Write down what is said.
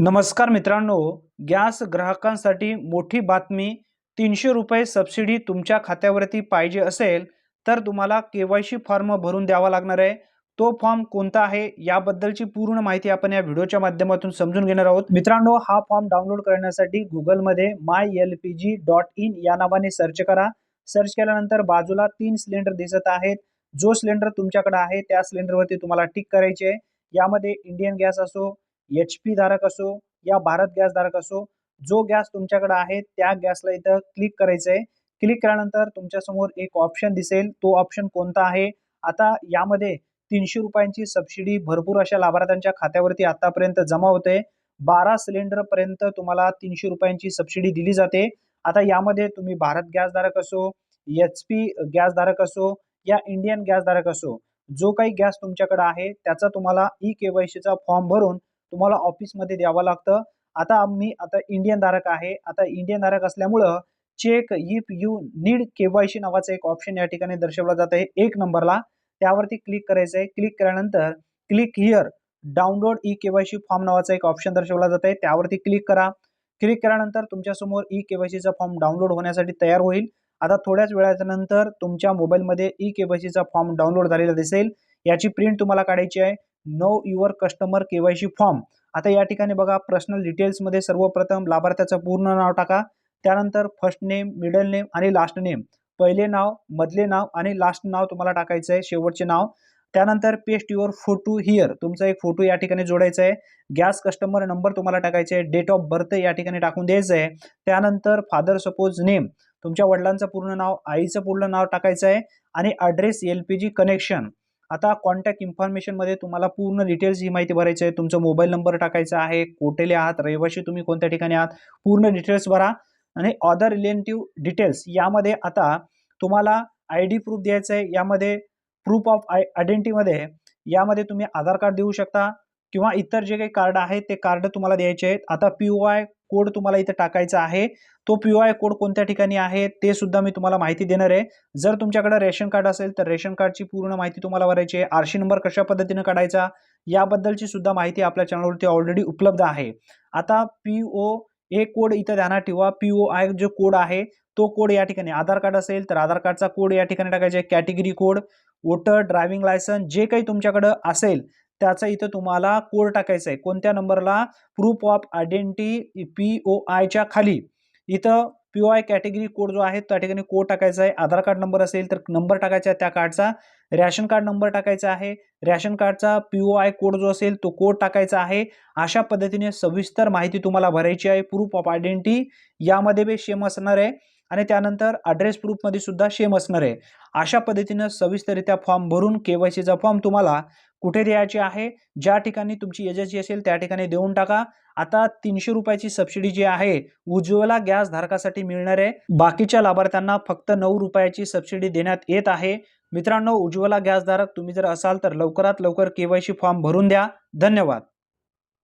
नमस्कार मित्रांनो गॅस ग्राहकांसाठी मोठी बातमी तीनशे रुपये सबसिडी तुमच्या खात्यावरती पाहिजे असेल तर तुम्हाला के वाय सी फॉर्म भरून द्यावा लागणार आहे. तो फॉर्म कोणता आहे याबद्दलची पूर्ण माहिती आपण या व्हिडिओच्या माध्यमातून समजून घेणार आहोत. मित्रांनो हा फॉर्म डाउनलोड करण्यासाठी गुगलमध्ये my L P G dot in या नावाने सर्च करा. सर्च केल्यानंतर बाजूला तीन सिलेंडर दिसत आहेत. जो सिलेंडर तुमच्याकडे आहे त्या सिलेंडरवरती तुम्हाला टिक करायचे आहे. यामध्ये इंडियन गॅस असो एच पी धारक असो या भारत गॅस धारक असो जो गॅस तुमच्याकडे आहे त्या गॅसला इथं क्लिक करायचं आहे क्लिक केल्यानंतर तुमच्यासमोर एक ऑप्शन दिसेल. तो ऑप्शन कोणता आहे? आता यामध्ये तीनशे रुपयांची सबसिडी भरपूर अशा लाभार्थ्यांच्या खात्यावरती आतापर्यंत जमा होते. बारा सिलेंडर पर्यंत तुम्हाला तीनशे रुपयांची सबसिडी दिली जाते. आता यामध्ये तुम्ही भारत गॅस धारक असो एच पी गॅस धारक असो या इंडियन गॅस धारक असो जो काही गॅस तुमच्याकडे आहे त्याचा तुम्हाला ई केवायसीचा फॉर्म भरून तुम्हाला ऑफिसमध्ये द्यावं लागतं. आता मी आता इंडियन धारक आहे. आता इंडियन धारक असल्यामुळं check if you need KYC नावाचं एक ऑप्शन या ठिकाणी दर्शवलं जात आहे एक नंबरला. त्यावरती क्लिक करायचं आहे क्लिक केल्यानंतर click here download e KYC form नावाचा एक ऑप्शन दर्शवला जात आहे त्यावरती क्लिक करा. क्लिक केल्यानंतर तुमच्यासमोर ई केवायसीचा फॉर्म डाउनलोड होण्यासाठी तयार होईल. आता थोड्याच वेळाच्या नंतर तुमच्या मोबाईलमध्ये ई केवायसीचा फॉर्म डाउनलोड झालेला दिसेल. याची प्रिंट तुम्हाला काढायची आहे. Know your customer KYC form आता या ठिकाणी बघा पर्सनल डिटेल्समध्ये सर्वप्रथम लाभार्थ्याचं पूर्ण नाव टाका. त्यानंतर फर्स्ट नेम मिडल नेम आणि लास्ट नेम पहिले नाव मधले नाव आणि लास्ट नाव तुम्हाला टाकायचं आहे शेवटचे नाव. त्यानंतर पेस्ट युअर फोटो हिअर तुमचा एक फोटो या ठिकाणी जोडायचा आहे. गॅस कस्टमर नंबर तुम्हाला टाकायचा आहे. डेट ऑफ बर्थ या ठिकाणी टाकून द्यायचं आहे. त्यानंतर फादर सपोज नेम तुमच्या वडिलांचं पूर्ण नाव आईचं पूर्ण नाव टाकायचं आहे. आणि address L P G connection आता कॉन्टॅक्ट इन्फॉर्मेशनमध्ये तुम्हाला पूर्ण डिटेल्स ही माहिती भरायची आहे. तुमचा मोबाईल नंबर टाकायचा आहे. कोटेले आहात? रहिवाशी तुम्ही कोणत्या ठिकाणी आहात? पूर्ण डिटेल्स भरा आणि अदर रिलेटिव्ह डिटेल्स यामध्ये आता तुम्हाला आय डी प्रूफ द्यायचं आहे. यामध्ये प्रूफ ऑफ आय आयडेंटिटीमध्ये यामध्ये तुम्ही आधार कार्ड देऊ शकता किंवा इतर जे काही कार्ड आहेत ते कार्ड तुम्हाला द्यायचे आहेत. आता पी ओ आय कोड तुम्हाला इथे टाकायचा आहे. तो पी ओ आय कोड कोणत्या ठिकाणी आहे ते सुद्धा मी तुम्हाला माहिती देणार आहे. जर तुमच्याकडे रेशन कार्ड असेल तर रेशन कार्डची पूर्ण माहिती तुम्हाला भरायची आहे. आरशी नंबर कशा पद्धतीनं काढायचा याबद्दलची सुद्धा माहिती आपल्या चॅनलवरती ऑलरेडी उपलब्ध आहे. आता पी ओ ए कोड इथं ध्यानात ठेवा. पी ओ आय जो कोड आहे तो कोड या ठिकाणी आधार कार्ड असेल तर आधार कार्डचा कोड या ठिकाणी टाकायचा आहे. Category code voter driving licence जे काही तुमच्याकडं असेल त्याचा इथं तुम्हाला कोड टाकायचा आहे कोणत्या नंबरला? Proof of identity P O आयच्या खाली. इथं P O I category code जो आहे त्या ठिकाणी कोड टाकायचा आहे. आधार कार्ड नंबर असेल तर नंबर टाकायचा आहे त्या कार्डचा रॅशन कार्ड नंबर टाकायचा आहे. रॅशन कार्डचा पी ओ आय कोड जो असेल तो कोड टाकायचा आहे. अशा पद्धतीने सविस्तर माहिती तुम्हाला भरायची आहे. प्रूफ ऑफ आयडेंटिटी यामध्ये बी सेम असणार आहे. आणि त्यानंतर ॲड्रेस प्रूफमध्ये सुद्धा सेम असणार आहे. अशा पद्धतीनं सविस्तररित्या फॉर्म भरून के वाय सीचा फॉर्म तुम्हाला कुठे द्यायची आहे ज्या ठिकाणी तुमची एजन्सी असेल त्या ठिकाणी देऊन टाका. आता तीनशे रुपयाची सबसिडी जी आहे उज्ज्वला गॅस धारकासाठी मिळणार आहे. बाकीच्या लाभार्थ्यांना फक्त नऊ रुपयाची सबसिडी देण्यात येत आहे. मित्रांनो उज्ज्वला गॅस धारक तुम्ही जर असाल तर लवकरात लवकर केवायसी फॉर्म भरून द्या. धन्यवाद.